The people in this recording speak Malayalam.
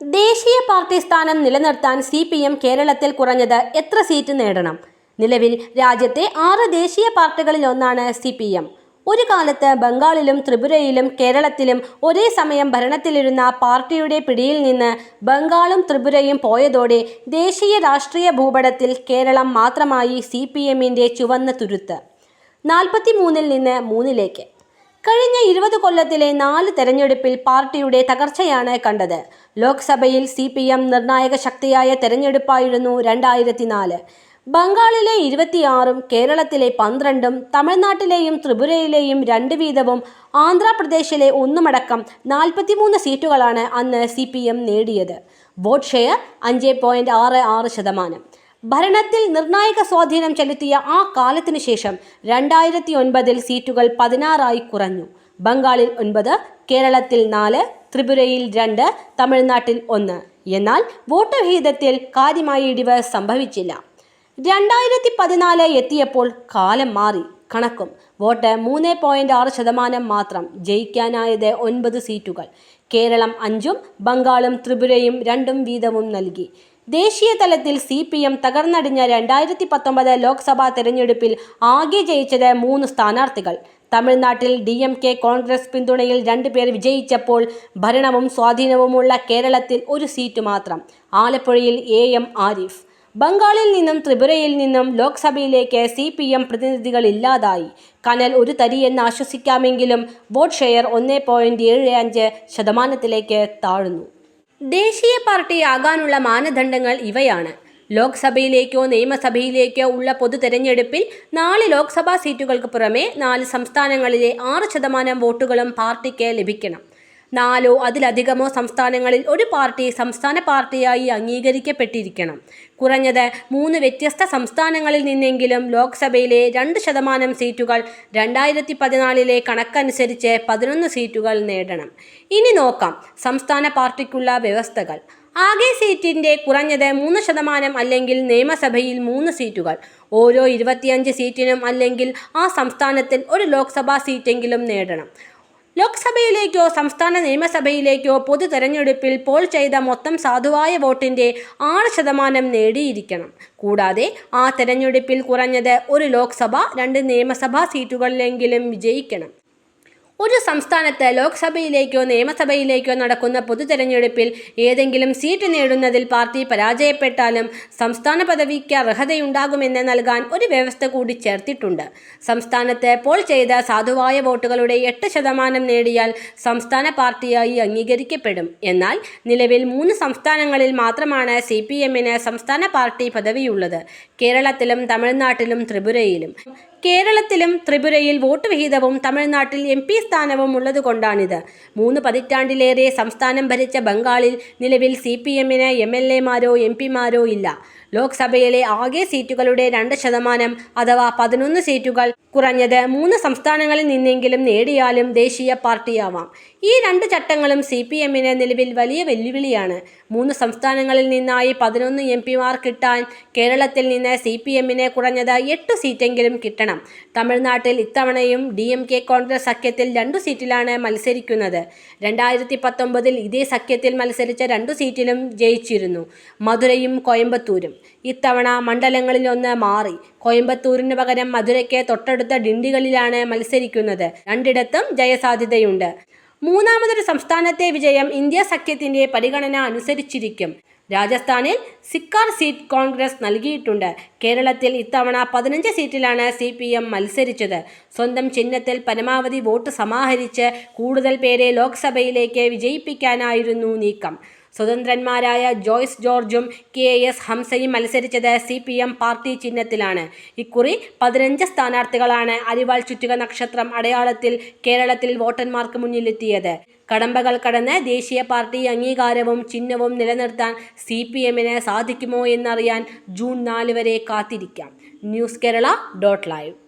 ദേശീയ പാർട്ടി സ്ഥാനം നിലനിർത്താൻ സി പി എം കേരളത്തിൽ കുറഞ്ഞത് എത്ര സീറ്റ് നേടണം? നിലവിൽ രാജ്യത്തെ ആറ് ദേശീയ പാർട്ടികളിൽ ഒന്നാണ് സി പി എം. ഒരു കാലത്ത് ബംഗാളിലും ത്രിപുരയിലും കേരളത്തിലും ഒരേ സമയം ഭരണത്തിലിരുന്ന പാർട്ടിയുടെ പിടിയിൽ നിന്ന് ബംഗാളും ത്രിപുരയും പോയതോടെ ദേശീയ രാഷ്ട്രീയ ഭൂപടത്തിൽ കേരളം മാത്രമായി സി പി എമ്മിന്റെ ചുവന്ന തുരുത്ത്. നാൽപ്പത്തി മൂന്നിൽ നിന്ന് മൂന്നിലേക്ക്. കഴിഞ്ഞ ഇരുപത് കൊല്ലത്തിലെ നാല് തെരഞ്ഞെടുപ്പിൽ പാർട്ടിയുടെ തകർച്ചയാണ് കണ്ടത്. ലോക്സഭയിൽ സി പി എം നിർണായക ശക്തിയായ തെരഞ്ഞെടുപ്പായിരുന്നു രണ്ടായിരത്തി നാല് ബംഗാളിലെ ഇരുപത്തിയാറും കേരളത്തിലെ പന്ത്രണ്ടും തമിഴ്നാട്ടിലെയും ത്രിപുരയിലെയും രണ്ട് വീതവും ആന്ധ്രാപ്രദേശിലെ ഒന്നുമടക്കം നാൽപ്പത്തിമൂന്ന് സീറ്റുകളാണ് അന്ന് സി നേടിയത്. വോട്ട് ഷെയർ അഞ്ച് ശതമാനം. ഭരണത്തിൽ നിർണായക സ്വാധീനം ചെലുത്തിയ ആ കാലത്തിനു ശേഷം രണ്ടായിരത്തി ഒൻപതിൽ സീറ്റുകൾ പതിനാറായി കുറഞ്ഞു. ബംഗാളിൽ ഒൻപത് കേരളത്തിൽ നാല് ത്രിപുരയിൽ രണ്ട് തമിഴ്നാട്ടിൽ ഒന്ന്. എന്നാൽ വോട്ട് വിഹിതത്തിൽ കാര്യമായ ഇടിവ് സംഭവിച്ചില്ല. രണ്ടായിരത്തി പതിനാല് എത്തിയപ്പോൾ കാലം മാറി. കണക്കും. വോട്ട് മൂന്ന് പോയിന്റ് ആറ് ശതമാനം മാത്രം ജയിക്കാനായത് ഒൻപത് സീറ്റുകൾ. കേരളം അഞ്ചും ബംഗാളും ത്രിപുരയും രണ്ടും വീതവും നൽകി. ദേശീയ തലത്തിൽ സി പി എം തകർന്നടിഞ്ഞ രണ്ടായിരത്തി പത്തൊമ്പത് ലോക്സഭാ തെരഞ്ഞെടുപ്പിൽ ആകെ ജയിച്ചത് മൂന്ന് സ്ഥാനാർത്ഥികൾ. തമിഴ്നാട്ടിൽ ഡി എം കെ കോൺഗ്രസ് പിന്തുണയിൽ രണ്ടുപേർ വിജയിച്ചപ്പോൾ ഭരണവും സ്വാധീനവുമുള്ള കേരളത്തിൽ ഒരു സീറ്റ് മാത്രം. ആലപ്പുഴയിൽ എ എം ആരിഫ്. ബംഗാളിൽ നിന്നും ത്രിപുരയിൽ നിന്നും ലോക്സഭയിലേക്ക് സി പി എം പ്രതിനിധികൾ ഇല്ലാതായി. കനൽ ഒരു തരിയെന്ന് ആശ്വസിക്കാമെങ്കിലും വോട്ട് ഷെയർ ഒന്ന് പോയിന്റ് ഏഴ് അഞ്ച് ശതമാനത്തിലേക്ക് താഴ്ന്നു. ദേശീയ പാർട്ടിയാകാനുള്ള മാനദണ്ഡങ്ങൾ ഇവയാണ്. ലോക്സഭയിലേക്കോ നിയമസഭയിലേക്കോ ഉള്ള പൊതു തെരഞ്ഞെടുപ്പിൽ നാല് ലോക്സഭാ സീറ്റുകൾക്ക് പുറമെ നാല് സംസ്ഥാനങ്ങളിലെ ആറ് ശതമാനം വോട്ടുകളും പാർട്ടിക്ക് ലഭിക്കണം. നാലോ അതിലധികമോ സംസ്ഥാനങ്ങളിൽ ഒരു പാർട്ടി സംസ്ഥാന പാർട്ടിയായി അംഗീകരിക്കപ്പെട്ടിരിക്കണം. കുറഞ്ഞത് മൂന്ന് വ്യത്യസ്ത സംസ്ഥാനങ്ങളിൽ നിന്നെങ്കിലും ലോക്സഭയിലെ രണ്ട് ശതമാനം സീറ്റുകൾ രണ്ടായിരത്തി പതിനാലിലെ കണക്കനുസരിച്ച് പതിനൊന്ന് സീറ്റുകൾ നേടണം. ഇനി നോക്കാം സംസ്ഥാന പാർട്ടിക്കുള്ള വ്യവസ്ഥകൾ. ആകെ സീറ്റിന്റെ കുറഞ്ഞത് മൂന്ന് ശതമാനം അല്ലെങ്കിൽ നിയമസഭയിൽ മൂന്ന് സീറ്റുകൾ. ഓരോ ഇരുപത്തിയഞ്ച് സീറ്റിനും അല്ലെങ്കിൽ ആ സംസ്ഥാനത്തിൽ ഒരു ലോക്സഭാ സീറ്റെങ്കിലും നേടണം. ലോക്സഭയിലേക്കോ സംസ്ഥാന നിയമസഭയിലേക്കോ പൊതു തെരഞ്ഞെടുപ്പിൽ പോൾ ചെയ്ത മൊത്തം സാധുവായ വോട്ടിന്റെ ആറ് ശതമാനം നേടിയിരിക്കണം. കൂടാതെ ആ തെരഞ്ഞെടുപ്പിൽ കുറഞ്ഞത് ഒരു ലോക്സഭ രണ്ട് നിയമസഭാ സീറ്റുകളിലെങ്കിലും വിജയിക്കണം. ഒരു സംസ്ഥാനത്ത് ലോക്സഭയിലേക്കോ നിയമസഭയിലേക്കോ നടക്കുന്ന പൊതു തെരഞ്ഞെടുപ്പിൽ ഏതെങ്കിലും സീറ്റ് നേടുന്നതിൽ പാർട്ടി പരാജയപ്പെട്ടാലും സംസ്ഥാന പദവിക്ക് അർഹതയുണ്ടാകുമെന്ന് നൽകാൻ ഒരു വ്യവസ്ഥ കൂടി ചേർത്തിട്ടുണ്ട്. സംസ്ഥാനത്ത് പോൾ ചെയ്ത സാധുവായ വോട്ടുകളുടെ എട്ട് ശതമാനം നേടിയാൽ സംസ്ഥാന പാർട്ടിയായി അംഗീകരിക്കപ്പെടും. എന്നാൽ നിലവിൽ മൂന്ന് സംസ്ഥാനങ്ങളിൽ മാത്രമാണ് സി പി എമ്മിന് സംസ്ഥാന പാർട്ടി പദവിയുള്ളത്. കേരളത്തിലും തമിഴ്നാട്ടിലും ത്രിപുരയിലും. കേരളത്തിലും ത്രിപുരയിൽ വോട്ട് വിഹിതവും തമിഴ്നാട്ടിൽ എം പി സ്ഥാനവും ഉള്ളതുകൊണ്ടാണിത്. മൂന്ന് പതിറ്റാണ്ടിലേറെ സംസ്ഥാനം ഭരിച്ച ബംഗാളിൽ നിലവിൽ സി പി എമ്മിന് എം എൽ എമാരോ എം പിമാരോ ഇല്ല. ലോക്സഭയിലെ ആകെ സീറ്റുകളുടെ രണ്ട് ശതമാനം അഥവാ പതിനൊന്ന് സീറ്റുകൾ കുറഞ്ഞത് മൂന്ന് സംസ്ഥാനങ്ങളിൽ നിന്നെങ്കിലും നേടിയാലും ദേശീയ പാർട്ടിയാവാം. ഈ രണ്ട് ചട്ടങ്ങളും സി പി എമ്മിന് നിലവിൽ വലിയ വെല്ലുവിളിയാണ്. മൂന്ന് സംസ്ഥാനങ്ങളിൽ നിന്നായി പതിനൊന്ന് എം പിമാർ കിട്ടാൻ കേരളത്തിൽ നിന്ന് സി പി എമ്മിന് കുറഞ്ഞത് എട്ട് സീറ്റെങ്കിലും കിട്ടണം. തമിഴ്നാട്ടിൽ ഇത്തവണയും ഡി എം കെ കോൺഗ്രസ് സഖ്യത്തിൽ രണ്ടു സീറ്റിലാണ് മത്സരിക്കുന്നത്. രണ്ടായിരത്തി പത്തൊമ്പതിൽ ഇതേ സഖ്യത്തിൽ മത്സരിച്ച രണ്ടു സീറ്റിലും ജയിച്ചിരുന്നു. മധുരയും കോയമ്പത്തൂരും. ഇത്തവണ മണ്ഡലങ്ങളിലൊന്ന് മാറി. കോയമ്പത്തൂരിന് പകരം മധുരയ്ക്ക് തൊട്ടടുത്ത ഡിണ്ടികളിലാണ് മത്സരിക്കുന്നത്. രണ്ടിടത്തും ജയസാധ്യതയുണ്ട്. മൂന്നാമതൊരു സംസ്ഥാനത്തെ വിജയം ഇന്ത്യ സഖ്യത്തിന്റെ പരിഗണന അനുസരിച്ചിരിക്കും. രാജസ്ഥാനിൽ സിക്കാർ സീറ്റ് കോൺഗ്രസ് നൽകിയിട്ടുണ്ട്. കേരളത്തിൽ ഇത്തവണ പതിനഞ്ച് സീറ്റിലാണ് സി പി എം മത്സരിച്ചത്. സ്വന്തം ചിഹ്നത്തിൽ പരമാവധി വോട്ട് സമാഹരിച്ച് കൂടുതൽ പേരെ ലോക്സഭയിലേക്ക് വിജയിപ്പിക്കാനായിരുന്നു നീക്കം. സ്വതന്ത്രന്മാരായ ജോയ്സ് ജോർജും കെ എസ് ഹംസയും മത്സരിച്ചത് സി പി എം പാർട്ടി ചിഹ്നത്തിലാണ്. ഇക്കുറി പതിനഞ്ച് സ്ഥാനാർത്ഥികളാണ് അരിവാൾ ചുറ്റുക നക്ഷത്രം അടയാളത്തിൽ കേരളത്തിൽ വോട്ടർമാർക്ക് മുന്നിലെത്തിയത്. കടമ്പകൾ കടന്ന് ദേശീയ പാർട്ടി അംഗീകാരവും ചിഹ്നവും നിലനിർത്താൻ സി പി എമ്മിന് സാധിക്കുമോ എന്നറിയാൻ ജൂൺ നാല് വരെ കാത്തിരിക്കാം. News Kerala dot live.